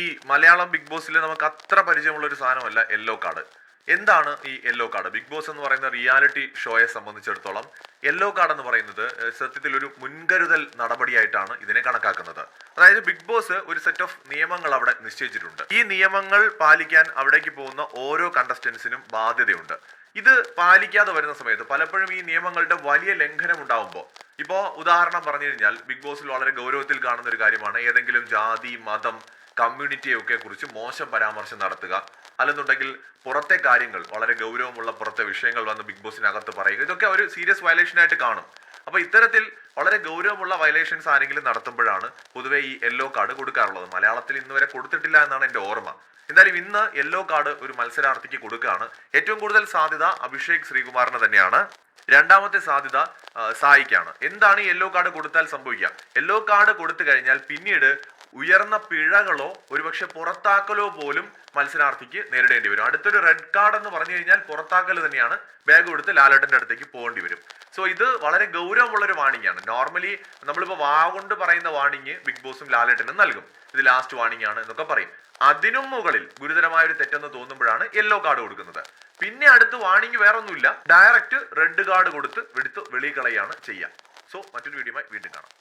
ഈ മലയാളം ബിഗ് ബോസിൽ നമുക്ക് അത്ര പരിചയമുള്ള ഒരു സാധനമല്ല യെല്ലോ കാർഡ്. എന്താണ് ഈ യെല്ലോ കാർഡ്? ബിഗ് ബോസ് എന്ന് പറയുന്ന റിയാലിറ്റി ഷോയെ സംബന്ധിച്ചിടത്തോളം യെല്ലോ കാർഡ് എന്ന് പറയുന്നത് സത്യത്തിൽ ഒരു മുൻകരുതൽ നടപടിയായിട്ടാണ് ഇതിനെ കണക്കാക്കുന്നത്. അതായത് ബിഗ് ബോസ് ഒരു സെറ്റ് ഓഫ് നിയമങ്ങൾ അവിടെ നിശ്ചയിച്ചിട്ടുണ്ട്. ഈ നിയമങ്ങൾ പാലിക്കാൻ അവിടേക്ക് പോകുന്ന ഓരോ കണ്ടസ്റ്റൻസിനും ബാധ്യതയുണ്ട്. ഇത് പാലിക്കാതെ വരുന്ന സമയത്ത് പലപ്പോഴും ഈ നിയമങ്ങളുടെ വലിയ ലംഘനം ഉണ്ടാവുമ്പോൾ ഇപ്പോൾ ഉദാഹരണം പറഞ്ഞു കഴിഞ്ഞാൽ ബിഗ് ബോസിൽ വളരെ ഗൗരവത്തിൽ കാണുന്ന ഒരു കാര്യമാണ് ഏതെങ്കിലും ജാതി മതം കമ്മ്യൂണിറ്റിയെ ഒക്കെ കുറിച്ച് മോശം പരാമർശം നടത്തുക. അല്ലെന്നുണ്ടെങ്കിൽ പുറത്തെ കാര്യങ്ങൾ വളരെ ഗൗരവമുള്ള പുറത്തെ വിഷയങ്ങൾ വന്ന് ബിഗ് ബോസിനകത്ത് പറയുക. ഇതൊക്കെ ഒരു സീരിയസ് വയലേഷനായിട്ട് കാണും. അപ്പോൾ ഇത്തരത്തിൽ വളരെ ഗൗരവമുള്ള വയലേഷൻസ് ആരെങ്കിലും നടത്തുമ്പോഴാണ് പൊതുവെ ഈ യെല്ലോ കാർഡ് കൊടുക്കാറുള്ളത്. മലയാളത്തിൽ ഇന്ന് വരെ കൊടുത്തിട്ടില്ല എന്നാണ് എന്റെ ഓർമ്മ. എന്തായാലും ഇന്ന് യെല്ലോ കാർഡ് ഒരു മത്സരാർത്ഥിക്ക് കൊടുക്കുകയാണ്. ഏറ്റവും കൂടുതൽ സാധ്യത അഭിഷേക് ശ്രീകുമാറിന് തന്നെയാണ്. രണ്ടാമത്തെ സാധ്യത സായിക്കാണ്. എന്താണ് ഈ യെല്ലോ കാർഡ് കൊടുത്താൽ സംഭവിക്കുക? യെല്ലോ കാർഡ് കൊടുത്തു കഴിഞ്ഞാൽ പിന്നീട് ഉയർന്ന പിഴകളോ ഒരുപക്ഷെ പുറത്താക്കലോ പോലും മത്സരാർത്ഥിക്ക് നേരിടേണ്ടി വരും. അടുത്തൊരു റെഡ് കാർഡ് എന്ന് പറഞ്ഞു കഴിഞ്ഞാൽ പുറത്താക്കൽ തന്നെയാണ്. ബാഗ് കൊടുത്ത് ലാലേട്ടന്റെ അടുത്തേക്ക് പോകേണ്ടി വരും. സോ ഇത് വളരെ ഗൗരവമുള്ള ഒരു വാണിംഗ് ആണ്. നോർമലി നമ്മളിപ്പോൾ വാ കൊണ്ട് പറയുന്ന വാണിംഗ് ബിഗ് ബോസും ലാലേട്ടനും നൽകും. ഇത് ലാസ്റ്റ് വാണിംഗ് ആണ് എന്നൊക്കെ പറയും. അതിനും മുകളിൽ ഗുരുതരമായ ഒരു തെറ്റെന്ന് തോന്നുമ്പോഴാണ് യെല്ലോ കാർഡ് കൊടുക്കുന്നത്. പിന്നെ അടുത്ത് വാണിംഗ് വേറൊന്നുമില്ല. ഡയറക്റ്റ് റെഡ് കാർഡ് കൊടുത്ത് എടുത്ത് വെളിയിൽ കളയാണ് ചെയ്യുക. സോ മറ്റൊരു വീഡിയോയുമായി വീണ്ടും കാണാം.